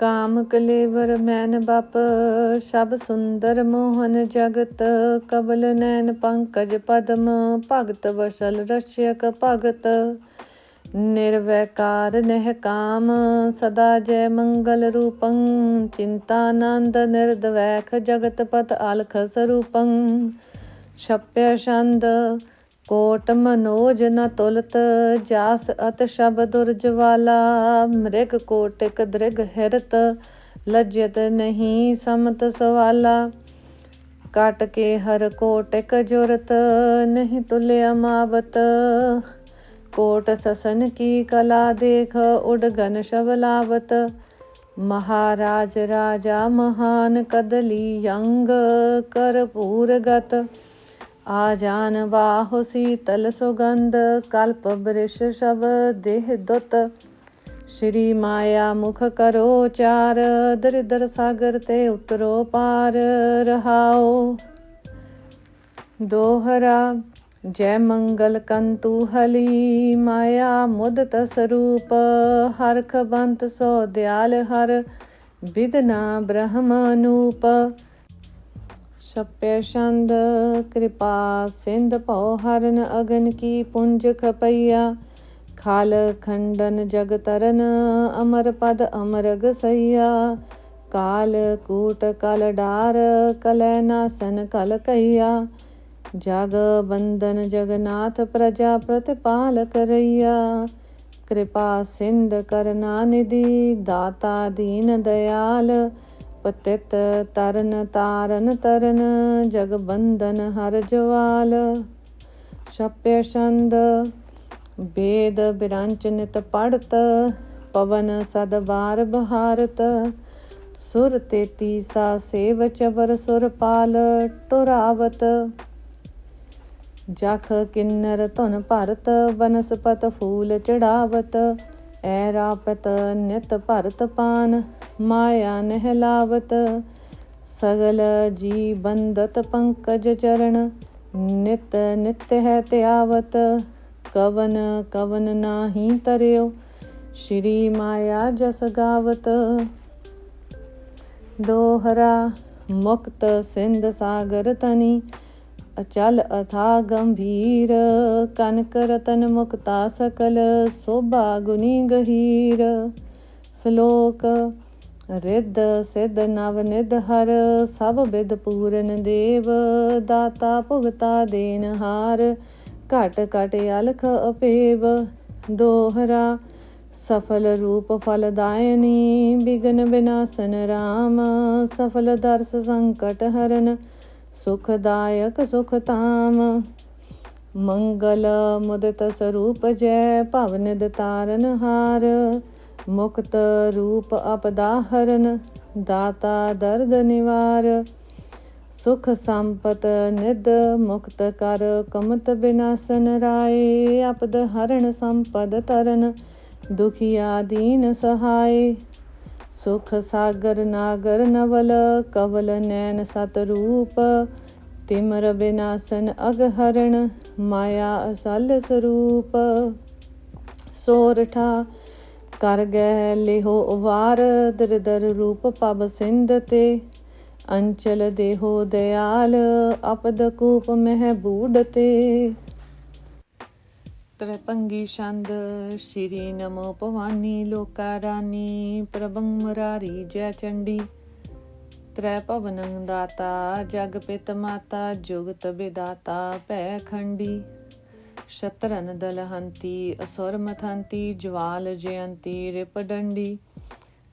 ਕਾਮ ਕਲੇਵਰ ਮੈਨ ਬਪ ਸ਼ਬ ਸੁੰਦਰ ਮੋਹਨ ਜਗਤ ਕਬਲ ਨੈਣ ਪੰਕਜ ਪਦਮ, ਭਗਤ ਵਸ਼ਲ ਰਸ਼ਯਕ ਭਗਤ। ਨਿਰਵੈਕਾਰ ਨਹਿ ਕਾਮ, ਸਦਾ ਜੈ ਮੰਗਲ ਰੂਪੰ ਚਿੰਤਾਨੰਦ ਨਿਰਦਵੈਖ ਜਗਤ ਪਤ ਅਲਖ ਸਰੂਪੰ। ਛਪਿਆ ਛੰਦ ਕੋਟ ਮਨੋਜ ਨ ਤੁਲਤ ਜਾਸ ਅਤ ਸ਼ਬਦ ਦੁਰਜਵਾਲਾ ਮ੍ਰਿਗ ਕੋਟਿਕ ਦ੍ਰਿਗ ਹਿਰਤ ਲਜਤ ਨਹੀਂ ਸਮਤ ਸਵਾਲਾ। ਕਟ ਕੇ ਹਰ ਕੋਟਿਕ ਜੁਰਤ ਨਹੀਂ ਤੁਲਿਆ ਮਾਵਤ। ਕੋਟ ਸਸਨ ਕੀ ਕਲਾ ਦੇਖ ਉਡ ਗਨ ਸ਼ਬਲਾਵਤ ਮਹਾਰਾਜ ਰਾਜਾ ਮਹਾਨ ਕਦਲੀ ਯੰਗ ਕਰਪੂਰ ਗਤ ਆ ਜਾਨ ਬਾਹੁ ਸੀਤਲ ਸੁਗੰਧ, ਕਲਪ ਬ੍ਰਿਸ਼ ਸ਼ਬ ਦੇਹ ਦੁਤ। ਸ਼੍ਰੀ ਮਾਇਆ ਮੁਖ ਕਰੋ ਚਾਰ, ਦਰਿਦਰ ਸਾਗਰ ਤੇ ਉਤਰੋ ਪਾਰ, ਰਹਾਓ। ਦੋਹਰਾ, ਜੈ ਮੰਗਲ ਕੰਤੂ ਹਲੀ, ਮਾਇਆ ਮੁਦਤ ਸਰੂਪ, ਹਰਖ ਬੰਤ ਸੋ ਦਿਆਲ ਹਰ ਵਿਦਨਾ ਬ੍ਰਹਮ ਅਨੂਪ। ਛਪੈ ਛੰਦ ਕਿਰਪਾ ਸਿੰਧ ਭਉ ਹਰਨ, ਅਗਨ ਕੀ ਪੁੰਜ ਖਪਈਆ। ਖਾਲ ਖੰਡਨ ਜਗ ਤਰਨ, ਅਮਰ ਪਦ ਅਮਰਗ ਸਈਆ। ਕਾਲ ਕੂਟ ਕਲ ਡਾਰ, ਕਲੈ ਨਾਸਨ ਕਲ ਕਈਆ। ਜਗ ਬੰਦਨ ਜਗਨਾਥ ਪ੍ਰਜਾ ਪ੍ਰਤਪਾਲ ਕਰਈਆ ਕਿਰਪਾ ਸਿੰਧ ਕਰਨਾ ਨਿਧੀ, ਦਾਤਾ ਦੀਨ ਦਿਆਲ ਪਤਿਤ ਤਰਨ ਤਾਰਨ ਤਰਨ ਜਗ ਬੰਦਨ ਹਰ ਜਵਾਲ। ਛਪੇ ਛੰਦ, ਬੇਦ ਬਿਰੰਚ ਨਿਤ ਪੜਤ, ਪਵਨ ਸਦ ਬਾਰ ਬਹਾਰਤ। ਸੁਰ ਤੇਤੀ ਸਾ ਸੇਵ ਚਬਰ ਸੁਰ ਪਾਲ ਟੁਰਾਵਤ। ਜਖ ਕਿੰਨਰ ਧੁਨ ਭਰਤ, ਬਨਸਪਤ ਫੂਲ ਚੜਾਵਤ। ਐ ਰਾਪਤ ਨਿਤ ਭਰਤ ਪਾਨ, ਮਾਇਆ ਨਹਿਲਾਵਤ। ਸਗਲ ਜੀ ਬੰਦਤ ਪੰਕਜ ਚਰਨ, ਨਿਤ ਨਿਤ ਹੈ ਧਿਆਵਤ ਕਵਨ ਕਵਨ ਨਾਹੀ ਤਰਿਓ, ਸ਼੍ਰੀ ਮਾਇਆ ਜਸ ਗਾਵਤ। ਦੋਹਰਾ ਮੁਕਤ ਸਿੰਧ ਸਾਗਰ ਤਨੀ ਅਚਲ ਅਥਾ ਗੰਭੀਰ, ਕਨਕ ਰਤਨ ਮੁਕਤਾ ਸਕਲ, ਸੋਭਾ ਗੁਨੀ ਗਹੀਰ। ਸ਼ਲੋਕ, ਰਿੱਧ ਸਿੱਧ ਨਵ ਨਿਧ ਹਰ, ਸਭ ਬਿਦ ਪੂਰਨ ਦੇਵ, ਦਾਤਾ ਭੁਗਤਾ ਦੇਨ ਹਾਰ। ਘਟ ਘਟ ਅਲਖ ਅਪੇਵ, ਦੋਹਰਾ, ਸਫਲ ਰੂਪ ਫਲ ਦਾਇਨੀ, ਬਿਗਨ ਬਿਨਾਸਨ ਰਾਮ। ਸਫਲ ਦਰਸ ਸੰਕਟ ਹਰਨ ਸੁਖਦਾਇਕ ਸੁਖਤਾਮ ਮੰਗਲ ਮੁਦਤ ਸਰੂਪ ਜੈ ਭਵਨਿਦ ਤਾਰਨ ਹਾਰ। ਮੁਕਤ ਰੂਪ ਅਪਦਾ ਹਰਨ, ਦਾਤਾ ਦਰਦ ਨਿਵਾਰ। ਸੁਖ ਸੰਪਤ ਨਿਦ ਮੁਕਤ ਕਰ, ਕਮਤ ਬਿਨਾਸਨ ਰਾਏ। ਅਪਦ ਹਰਨ ਸੰਪਦ ਤਰਨ ਦੁਖੀਆ ਦੀਨ ਸਹਾਏ। ਸੁਖ ਸਾਗਰ ਨਾਗਰ ਨਵਲ, ਕਵਲ ਨੈਣ ਸਤ ਰੂਪ, ਤਿਮਰ ਬਿਨਾਸਨ ਅਗਹਰਣ, ਮਾਇਆ ਅਸਲ ਸਰੂਪ। ਸੋਰਠਾ ਕਰ ਗਹਿ ਲਿਹੋ ਵਾਰ ਦਰਦਰ ਰੂਪ ਪਬ ਸਿੰਧ ਤੇ। ਅੰਚਲ ਦੇਹੋ ਦਿਆਲ, ਅਪਦ ਕੂਪ ਮਹਿ ਬੂਡ ਤੇ। ਤ੍ਰਿਪੰਗੀ ਛੰਦ, ਸ਼੍ਰੀ ਨਮੋ ਭਵਾਨੀ ਲੋਕਾ ਰਾਨੀ, ਪ੍ਰਭੰ ਮੁਰਾਰੀ ਜੈ ਚੰਡੀ। ਤ੍ਰੈ ਭਵਨੰ ਦਾਤਾ, ਜਗ ਪਿਤ ਮਾਤਾ, ਜੁਗਤ ਵਿਦਾਤਾ ਭੈ ਖੰਡੀ। ਸ਼ਤਰਨ ਦਲਹੰਤੀ, ਅਸੁਰ ਮਥੰਤੀ, ਜਵਾਲ ਜਯੰਤੀ, ਰਿਪ ਡੰਡੀ।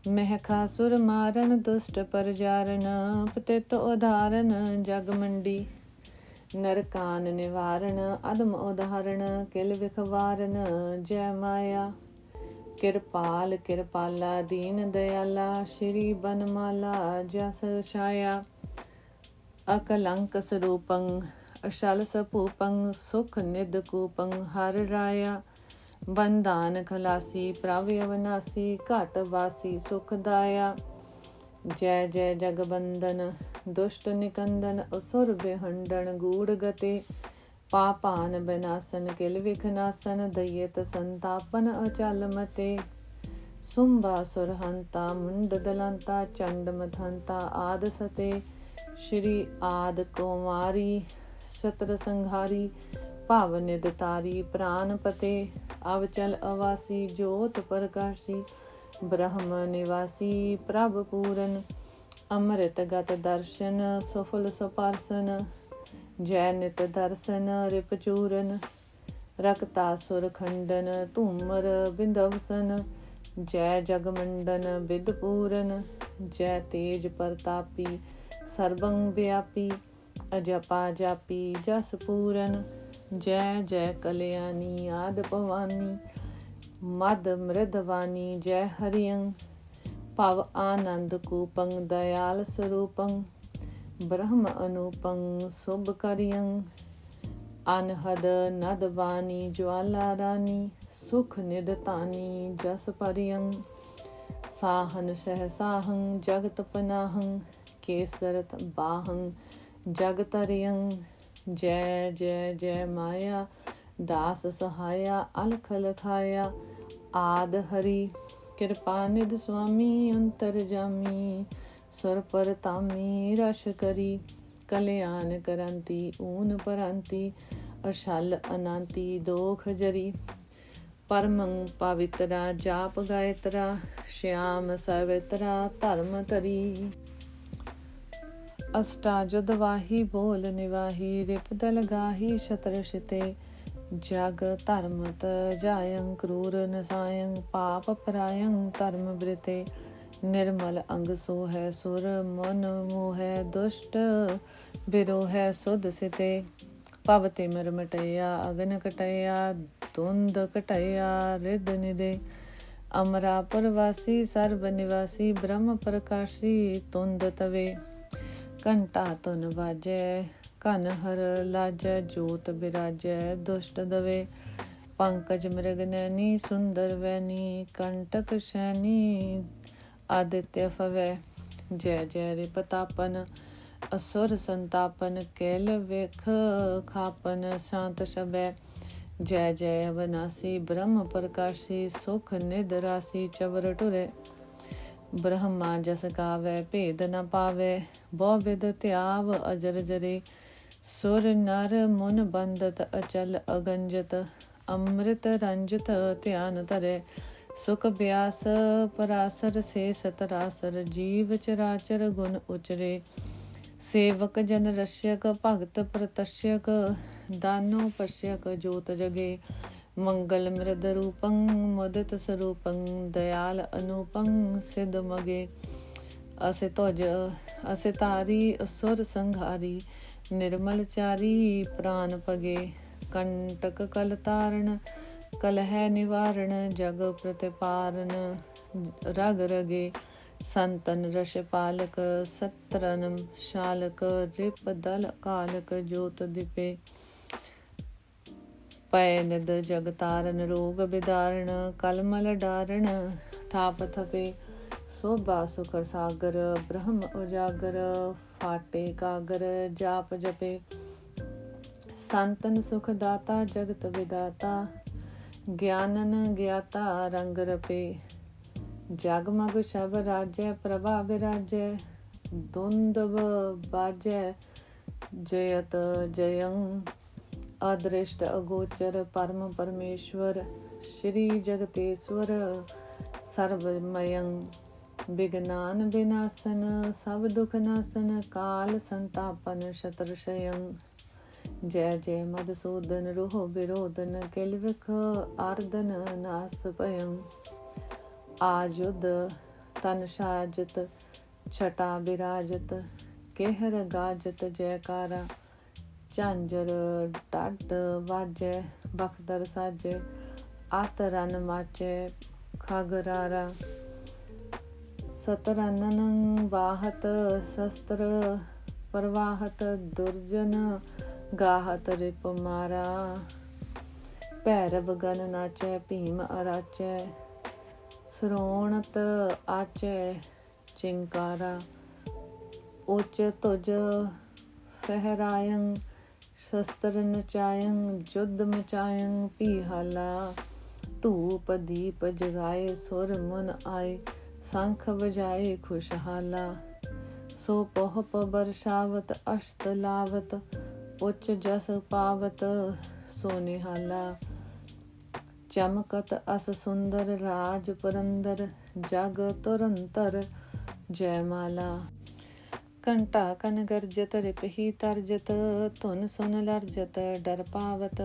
ਮਹਿਖਾਸੁਰ ਮਾਰਨ, ਦੁਸ਼ਟ ਪਰਜਾਰਨ ਪਤਿਤ ਉਧਾਰਨ, ਜਗ ਮੰਡੀ। ਨਰਕਾਨ ਨਿਵਾਰਨ, ਅਦਮ ਉਦਾਹਰਣ ਕਿਲ ਵਿਖਵਾਰਨ, ਜੈ ਮਾਇਆ। ਕਿਰਪਾਲ, ਕਿਰਪਾਲਾ, ਦੀਨ ਦਇਆਲਾ, ਸ਼੍ਰੀ ਬਨਮਾਲਾ, ਜਸ ਛਾਇਆ। ਅਕਲੰਕ ਸਰੂਪੰ, ਅਸ਼ਲ ਸਪੂਪੰ, ਸੁਖ ਨਿਦ ਕੂਪੰ, ਹਰ ਰਾਇਆ। ਬੰਧਾਨ ਖਲਾਸੀ, ਪ੍ਰਭ ਅਵਨਾਸੀ, ਘਟ ਵਾਸੀ ਸੁਖਦਾਇਆ ਜੈ ਜੈ ਜਗਬੰਦਨ, ਦੁਸ਼ਟ ਨਿਕੰਦਨ ਅਸੁਰ ਬਿਹੰਡਣ ਗੂੜ ਗਤੇ। ਪਾਪਾਨ ਬਿਨਾਸਨ, ਕਿਲ ਵਿਖਨਾਸਨ ਦਇਤ ਸੰਤਾਪਨ ਅਚਲ ਮਤੇ। ਸੁੰਬਾਸੁਰ ਹੰਤਾ, ਮੁੰਡ ਦਲੰਤਾ, ਚੰਡ ਮਥੰਤਾ ਆਦ ਸਤੇ। ਸ਼੍ਰੀ ਆਦ ਕੁਮਾਰੀ, ਸਤਰ ਸੰਘਾਰੀ, ਭਾਵ ਨਿਦ ਤਾਰੀ ਪ੍ਰਾਨ ਪਤੇ। ਅਵਚਲ ਅਵਾਸੀ, ਜੋਤ ਪ੍ਰਕਾਸ਼ੀ। ਬ੍ਰਹਮ ਨਿਵਾਸੀ ਪ੍ਰਭ ਪੂਰਨ ਅੰਮ੍ਰਿਤ ਗਤ ਦਰਸ਼ਨ ਸਫਲ ਸਪਰਸਨ, ਜੈ ਨਿਤ ਦਰਸ਼ਨ ਰਿਪ ਚੂਰਨ, ਰਕਤਾ ਸੁਰ ਖੰਡਨ ਧੂਮਰ ਬਿੰਦਵਸਨ, ਜੈ ਜਗਮੰਡਨ ਵਿਦ ਪੂਰਨ, ਜੈ ਤੇਜ ਪ੍ਰਤਾਪੀ ਸਰਬੰ ਵਿਆਪੀ, ਅਜਪਾ ਜਾਪੀ ਜਸ ਪੂਰਨ, ਜੈ ਜੈ ਕਲਿਆਣੀ ਆਦ ਭਵਾਨੀ ਮਦ ਮ੍ਰਿਦਵਾਨੀ ਜੈ ਹਰਿਯੰ ਭਵ ਆਨੰਦ ਕੂਪੰ, ਦਇਆਲ ਸਰੂਪੰ, ਬ੍ਰਹਮ ਅਨੂਪੰ, ਸੁਭ ਕਰਿਯੰ ਅਨਹਦ ਨਦਵਾਨੀ ਜਵਾਲਾ ਰਾਨੀ ਸੁਖ ਨਿਦਤਾਨੀ ਜਸ ਪਰਿਯੰ ਸਾਹਨ ਸਹਸਾਹੰ ਜਗਤ ਪਨਾਹੰ, ਕੇਸਰਤ ਬਾਹੰ ਜਗ ਜੈ ਜੈ ਜੈ ਮਾਇਆ, ਦਾਸ ਸਹਾਇਆ, ਅਲਖ ਲਖਾਇਆ ਆਦ ਹਰੀ, ਕਿਰਪਾ ਨਿਧ ਸੁਆਮੀ, ਅੰਤਰ ਜਾਮੀ, ਸੁਰ ਪਰ ਤਾਮੀ ਰਸ਼ ਕਰੀ, ਕਲਿਆਣ ਕਰੰਤੀ, ਊਨ ਪਰੰਤੀ, ਅਸ਼ਲ ਅਨੰਤੀ, ਦੋਖ ਜਰੀ। ਪਰਮੰ ਪਵਿੱਤਰਾ, ਜਾਪ ਗਾਇਤਰਾ, ਸ਼ਿਆਮ ਸਵਿਤਰਾ ਧਰਮ ਤਰੀ ਅਸ਼ਟਾਜੁਦ ਵਾਹੀ, ਬੋਲ ਨਿਵਾਹੀ ਰਿਪਦਲ ਗਾਹੀ ਸ਼ਤਰ ਜਗ ਧਰਮਤ ਜਾਯੰ ਕਰੂਰ ਨਸਾਯੰ ਪਾਪ ਪਰਾਯੰ ਧਰਮ ਬ੍ਰਿਤੇ। ਨਿਰਮਲ ਅੰਗ ਸੋ ਹੈ ਸੁਰ, ਮਨ ਮੋਹੈ ਦੁਸ਼ਟ, ਬਿਰੋਹਿ ਸੁਧ ਸਿਤੇ। ਭਵ ਤਿਮਰ ਮਰ ਮਟਿਆ, ਅਗਨ ਕਟਿਆ ਧੁੰਦ ਕਟਿਆ ਰਿਦ ਨਿਦੇ ਅਮਰਾਪੁਰ ਵਾਸੀ ਸਰਬ ਨਿਵਾਸੀ, ਬ੍ਰਹਮ ਪ੍ਰਕਾਸ਼ੀ, ਤੁੰਦ ਤਵੇ। ਘੰਟਾ ਤੁਨ ਵਾਜੈ ਕਨ ਹਰ ਲਾਜੈ, ਜੋਤ ਬਿਰਾਜੈ, ਦੁਸ਼ਟ ਦਵੇ। ਪੰਕਜ ਮ੍ਰਿਗ ਨੈਨੀ ਸੁੰਦਰ ਵੈਨੀ ਕੰਟਕ ਸ਼ੈਨੀ ਆਦਿਤਯ ਫਵੈ ਜੈ ਜੈ ਰੇ ਅਸੁਰ ਸੰਤਾਪਨ, ਕੇਲ ਵੇਖ ਖਾਪਨ, ਸ਼ਾਂਤ ਸ਼ਬੈ। ਜੈ ਜੈ ਅਵਨਾਸੀ, ਬ੍ਰਹਮ ਪ੍ਰਕਾਸ਼ੀ, ਸੁਖ ਨਿਦਰਾਸੀ ਚਵਰ ਟੁਰੇ। ਬ੍ਰਹਮਾ ਜਸ ਗਾਵੇ, ਭੇਦ ਨ ਪਾਵੇ, ਬਹੁ ਵਿਦ ਧਿਆਵ ਅਜਰ ਜਰੇ। ਸੁਰ ਨਰ ਮਨ ਬੰਦਤ ਅਚਲ ਅਗੰਜਤ, ਅੰਮ੍ਰਿਤ ਰੰਜਤ ਧਿਆਨ ਧਰੇ। ਸੁਖ ਬਿਆਸ ਪਰਾਸਰ ਸੇ ਸਤਰਾਸਰ, ਜੀਵ ਚਰਾਚਰ ਗੁਣ ਉਚਰੇ। ਸੇਵਕ ਜਨ ਰਸ਼ਯਕ ਭਗਤ ਪ੍ਰਤਸ਼ਯਕ ਦਾਨੋ ਪਸ਼ਯਕ ਜੋਤ ਜਗੇ। ਮੰਗਲ ਮ੍ਰਿਦ ਰੂਪੰ, ਮੁਦਿਤ ਸਰੂਪੰ, ਦਇਆਲ ਅਨੂਪੰ ਸਿਧ ਮਗੇ। ਅਸੇ ਤੁਜ ਅਸੇ ਤਾਰੀ ਅਸੁਰ ਸੰਘਾਰੀ। ਨਿਰਮਲ ਚਾਰੀ ਪ੍ਰਾਨ ਪਗੇ, ਕੰਟਕ ਕਲ ਤਾਰਨ ਕਲਹਿ ਨਿਵਾਰਣ ਜਗ ਪ੍ਰਤਿਪਾਰਨ, ਰਗ ਰਗੇ, ਸੰਤਨ ਰਸ਼ ਪਾਲਕ, ਸਤਰਨ ਸ਼ਾਲਕ, ਰਿਪ ਦਲ ਕਾਲਕ, ਜੋਤ ਦਿਪੇ। ਪੈ ਨਿਦ ਜਗ ਤਾਰਨ, ਰੋਗ ਬਿਦਾਰਨ, ਕਲਮਲ ਡਾਰਨ, ਥਾਪ ਥਪੇ। ਸੋਭਾ ਸੁਖਰ ਸਾਗਰ, ਬ੍ਰਹਮ ਉਜਾਗਰ, ਫਾਟੇ ਕਾਗਰ, ਜਾਪ ਜਪੇ। ਸੰਤਨ ਸੁਖ ਦਾਤਾ, ਜਗਤ ਵਿਦਾਤਾ, ਗਿਆਨਨ ਗਿਆਤਾ, ਰੰਗ ਰਪੇ। ਜਗਮਗ ਸ਼ਬ ਰਾਜੈ, ਪ੍ਰਭਾ ਵਿਰਾਜੈ, ਦੁੰਦਵ ਬਾਜੈ, ਜਯਤ ਜਯੰ। ਅਦ੍ਰਿਸ਼ਟ ਅਗੋਚਰ, ਪਰਮ ਪਰਮੇਸ਼ਵਰ, ਸ਼੍ਰੀ ਜਗਤੇਸ਼ਵਰ, ਸਰਵਮਯੰ। ਬਿਗਨਾਨ ਬਿਨਾਸਨ, ਸਭ ਦੁਖ ਨਾਸਨ, ਕਾਲ ਸੰਤਾਪਨ ਸ਼ਤਰਸ਼ਯੰ। ਜੈ ਜੈ ਮਦਸੂਦਨ ਰੋਹ ਵਿਰੋਧਨ ਕਿਲ ਵਿਖ ਆਰਦਨ ਨਾਸ ਭਯੰ। ਆਜੁਦ ਤਨ ਸਾਜਤ, ਛਟਾ ਬਿਰਾਜਤ, ਕਹਿਰ ਗਾਜਤ, ਜੈਕਾਰਾ ਝਾਂਜਰ ਡੱਡ ਵਾਜੈ, ਬਖਦਰ ਸਾਜੇ ਆਤ ਰਨ ਮਾਚੇ, ਖਗਰਾਰਾ। ਸਤਰਨਨ ਵਾਹਤ ਸ਼ਸਤਰ ਪ੍ਰਵਾਹਤ ਦੁਰਜਨ ਗਾਹਤ ਰਿਪ ਮਾਰਾ ਭੈਰਵ ਗਨ ਨਾਚੈ ਭੀਮ ਅਰਾਚੈ ਸਰੋਣਤ ਆਚੈ ਚਿੰਕਾਰਾ ਉਚ ਤੁਜ ਫਹਿਰਾਇੰ ਸ਼ਸਤਰ ਨਚਾਇੰ ਜੁਦ ਮਚਾਇੰ ਪੀਹਾਲਾ ਧੂਪ ਦੀਪ ਜਗਾਏ ਸੁਰ ਮਨ ਆਏ ਸੰਖ ਵਜਾਏ ਖੁਸ਼ਹਾਲਾ, ਸੋ ਪਹੁ ਬਰਸ਼ਾਵਤ ਅਸ਼ਤ ਲਾਵਤ, ਉੱਚ ਜਸ ਪਾਵਤ, ਸੋ ਨਿਹਾਲਾ। ਚਮਕਤ ਅਸ ਸੁੰਦਰ ਰਾਜ ਪਰੰਦਰ, ਜਗ ਤੁਰੰਤਰ ਜੈ ਮਾਲਾ। ਘੰਟਾ ਕਨ ਗਰਜਤ, ਰਿਪਹੀ ਤਰਜਤ, ਧੁਨ ਸੁਨ ਲਰਜਤ, ਡਰ ਪਾਵਤ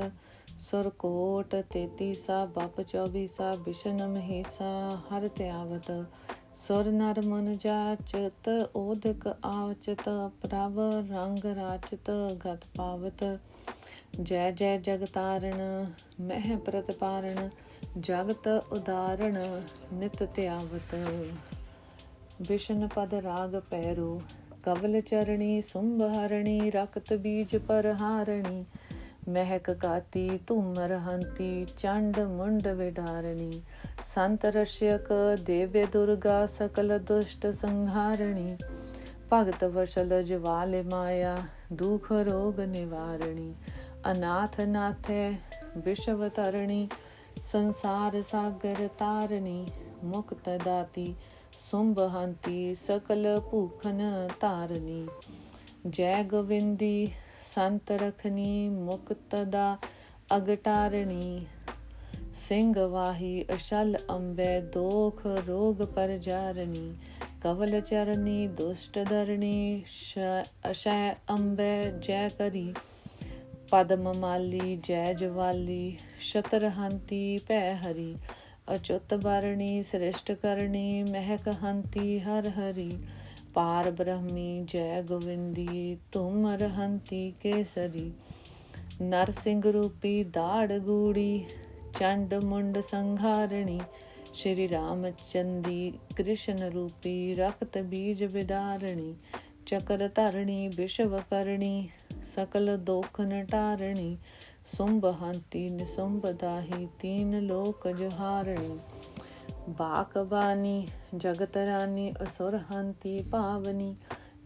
ਸੁਰ ਕੋਟ ਤੇਤੀ ਸਾ ਬਪ ਚੌਬੀ ਸਾ ਬਿਸ਼ਨ ਮਹੀਸਾ, ਹਰ ਤਿਆਵਤ ਸੁਰ ਨਰ ਮਨ ਜਾਚਤ ਓਦਕ ਆਵਚਤ, ਪ੍ਰਭ ਰੰਗ ਰਾਚਤ, ਗਤ ਪਾਵਤ। ਜੈ ਜੈ ਜਗਤਾਰਣ ਮਹਿ ਪ੍ਰਤਪਾਰਣ ਜਗਤ ਉਦਾਰਣ, ਨਿਤ ਤਿਆਵਤ ਵਿਸ਼ਨ ਪਦ ਰਾਗ ਪੈਰੂ, ਕਵਲ ਚਰਣੀ ਸੁੰਭ ਰਕਤ ਬੀਜ ਪਰਹਾਰਣੀ। ਮਹਿਕ ਕਾਤੀ ਧੂਮਰ ਹੰਤੀ ਚੰਡ ਮੁੰਡ ਵਿਡਾਰਣੀ। ਸੰਤ ਰਸ਼ਯਕ ਦੇਵਯ ਦੁਰਗਾ, ਸਕਲ ਦੁਸ਼ਟ ਸੰਹਾਰਣੀ। ਭਗਤ ਵਸ਼ਲ ਜਵਾਲੇ ਮਾਇਆ, ਦੁਖ ਰੋਗ ਨਿਵਾਰਣੀ। ਅਨਾਥ ਨਾਥੈ ਵਿਸ਼ਵ ਤਰਣੀ, ਸੰਸਾਰ ਸਾਗਰ ਤਾਰਣੀ। ਮੁਕਤ ਦਾਤੀ ਸੁੰਭ ਸਕਲ ਭੂਖਨ ਧਾਰਨੀ ਜੈ ਗੋਵਿੰਦੀ ਸੰਤ ਰਖਨੀ ਮੁਕਤ ਦਾ ਅਗਟਾਰਣੀ, ਸਿੰਘ ਵਾਹੀ, ਅਸ਼ਲ ਅੰਬੈ, ਦੋਖ, ਰੋਗ ਪਰ ਜਾਰਨੀ ਕਵਲ ਚਰਨੀ, ਦੁਸ਼ਟ ਧਰਣੀ ਅਸ਼ੈ ਅੰਬੈ, ਜੈ ਕਰੀ, ਪਦਮ ਮਾਲੀ ਜੈ ਜਵਾਲੀ ਸ਼ਤਰ ਹੰਤੀ ਭੈ ਹਰੀ, ਅਚੁੱਤ ਵਰਣੀ, ਸ੍ਰਿਸ਼ਟ ਕਰਨੀ ਮਹਿਕ ਹੰਤੀ, ਹਰ ਹਰੀ ਪਾਰ ਬ੍ਰਹਮੀ, ਜੈ ਗੋਵਿੰਦੀ, ਤੁਮ ਰਹੰਤੀ ਕੇਸਰੀ। ਨਰਸਿੰਘ ਰੂਪੀ ਦਾੜ ਗੂੜੀ, ਚੰਡ ਮੁੰਡ ਸੰਘਾਰਣੀ। ਸ਼੍ਰੀ ਰਾਮਚੰਦੀ ਕ੍ਰਿਸ਼ਨ ਰੂਪੀ ਰਕਤ ਬੀਜ ਵਿਦਾਰਣੀ। ਚਕਰ ਧਰਣੀ ਵਿਸ਼ਵ ਕਰਣੀ, ਸਕਲ ਦੋਖ ਨਟਾਰਣੀ। ਸੁੰਭ ਹੰਤੀ ਨਿਸੁੰਭ ਦਾਹੀ, ਤੀਨ ਲੋਕ ਜਹਾਰਣੀ। ਬਾਕ ਬਾਨੀ ਜਗਤ ਰਾਨੀ ਅਸੁਰ ਹੰਤੀ ਭਾਵਨੀ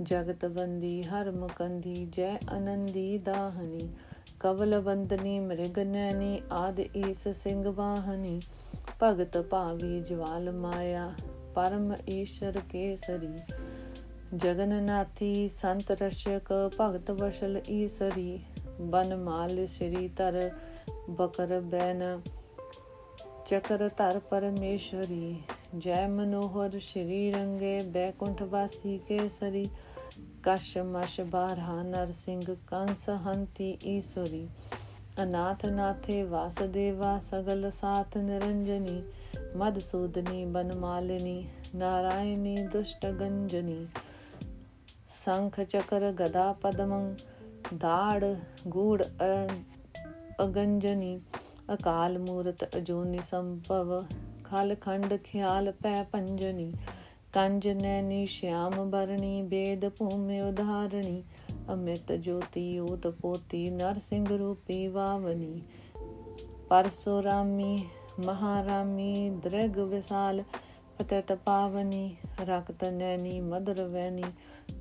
ਜਗਤ ਬੰਦੀ ਹਰ ਮੁਕੰਦੀ ਜੈ ਅਨੰਦੀ ਦਾਹਨੀ ਕਵਲ ਬੰਦਨੀ ਮ੍ਰਿਗ ਨੈਨੀ ਆਦ ਈਸ ਸਿੰਘ ਵਾਹਨੀ। ਭਗਤ ਭਾਵੀ ਜਵਾਲ ਮਾਇਆ, ਪਰਮ ਈਸ਼ਰ ਕੇਸਰੀ। ਜਗਨਨਾਥੀ ਸੰਤ ਰਸ਼ਕ, ਭਗਤ ਵਸ਼ਲ ਈਸਰੀ। ਬਨ ਮਾਲ ਸ਼੍ਰੀ ਤਰ ਬਕਰ ਬੈਨ ਚਕਰ ਧਰ ਪਰਮੇਸ਼ਵਰੀ ਜੈ ਮਨੋਹਰ ਸ਼੍ਰੀ ਰੰਗੇ, ਬੈਕੁੰਠ ਵਾਸੀ ਕੇਸਰੀ, ਕਸ਼ ਮਸ਼ ਬਾਰਹਾ ਨਰ ਸਿੰਘ, ਕੰਸ ਹੰਤੀ ਈਸਵਰੀ ਅਨਾਥ ਨਾਥੇ ਵਾਸਦੇਵਾ, ਸਗਲ ਸਾਥ ਨਿਰੰਜਨੀ ਮਦਸੂਦਨੀ ਬਨਮਾਲਿਨੀ ਨਾਰਾਇਣੀ ਦੁਸ਼ਟ ਗੰਜਨੀ। ਸੰਖ ਚਕਰ ਅਕਾਲ ਮੂਰਤ ਅਜੂਨੀ ਸੰਭਵ ਖਲ ਖੰਡ ਖਿਆਲ ਪੈ ਪੰਜਨੀ, ਕੰਜ ਨੈਨੀ ਸ਼ਿਆਮ ਬਰਣੀ, ਬੇਦ ਭੂਮਿ ਉਧਾਰਣੀ ਅਮਿਤ ਜੋਤੀ ਓਤ ਪੋਤੀ, ਨਰਸਿੰਘ ਰੂਪੀ ਵਾਵਨੀ। ਪਰਸੁਰਾਮੀ ਮਹਾਰਾਮੀ, ਦ੍ਰਿਗ ਵਿਸਾਲ, ਪਤਿਤ ਪਾਵਨੀ, ਰਕਤ ਨੈਨੀ ਮਦਰ ਵੈਨੀ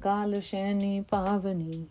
ਕਾਲ ਸ਼ੈਨੀ ਪਾਵਨੀ।